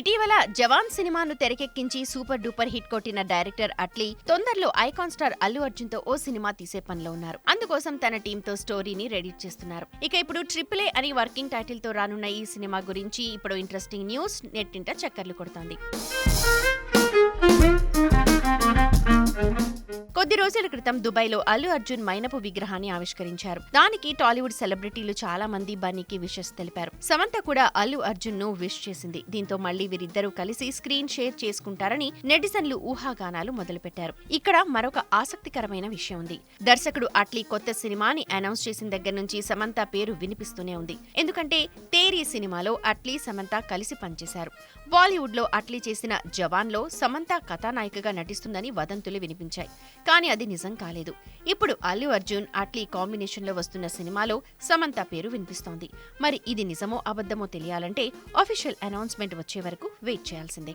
ఇటీవల జవాన్ సినిమాను తెరకెక్కించి సూపర్ డూపర్ హిట్ కొట్టిన డైరెక్టర్ అట్లీ తొందరలో ఐకాన్ స్టార్ అల్లు అర్జున్తో ఓ సినిమా తీసే పనిలో ఉన్నారు. అందుకోసం తన టీమ్తో స్టోరీని రెడీ చేస్తున్నారు. ఇక ఇప్పుడు ట్రిపుల్ ఏ అని వర్కింగ్ టైటిల్తో రానున్న ఈ సినిమా గురించి ఇప్పుడు ఇంట్రెస్టింగ్ న్యూస్ నెట్టింట చక్కర్లు కొడుతోంది. రోజుల క్రితం దుబాయ్లో అల్లు అర్జున్ మైనపు విగ్రహాన్ని ఆవిష్కరించారు. దానికి టాలీవుడ్ సెలబ్రిటీలు చాలా మంది బన్నీకి విషెస్ తెలిపారు. సమంత కూడా అల్లు అర్జున్ను విష్ చేసింది. దీంతో మళ్ళీ వీరిద్దరూ కలిసి స్క్రీన్ షేర్ చేసుకుంటారని నెటిజన్లు ఊహాగానాలు మొదలుపెట్టారు. ఇక్కడ మరొక ఆసక్తికరమైన విషయం ఉంది. దర్శకుడు అట్లీ కొత్త సినిమాని అనౌన్స్ చేసిన దగ్గర నుంచి సమంత పేరు వినిపిస్తూనే ఉంది. ఎందుకంటే తేరీ సినిమాలో అట్లీ సమంత కలిసి పనిచేశారు. బాలీవుడ్లో అట్లీ చేసిన జవాన్లో సమంత కథానాయికగా నటిస్తుందని వదంతులు వినిపించాయి. కానీ అది నిజం కాలేదు. ఇప్పుడు అల్లు అర్జున్ అట్లీ కాంబినేషన్లో వస్తున్న సినిమాలో సమంత పేరు వినిపిస్తోంది. మరి ఇది నిజమో అబద్ధమో తెలియాలంటే అఫీషియల్ అనౌన్స్మెంట్ వచ్చే వరకు వెయిట్ చేయాల్సిందే.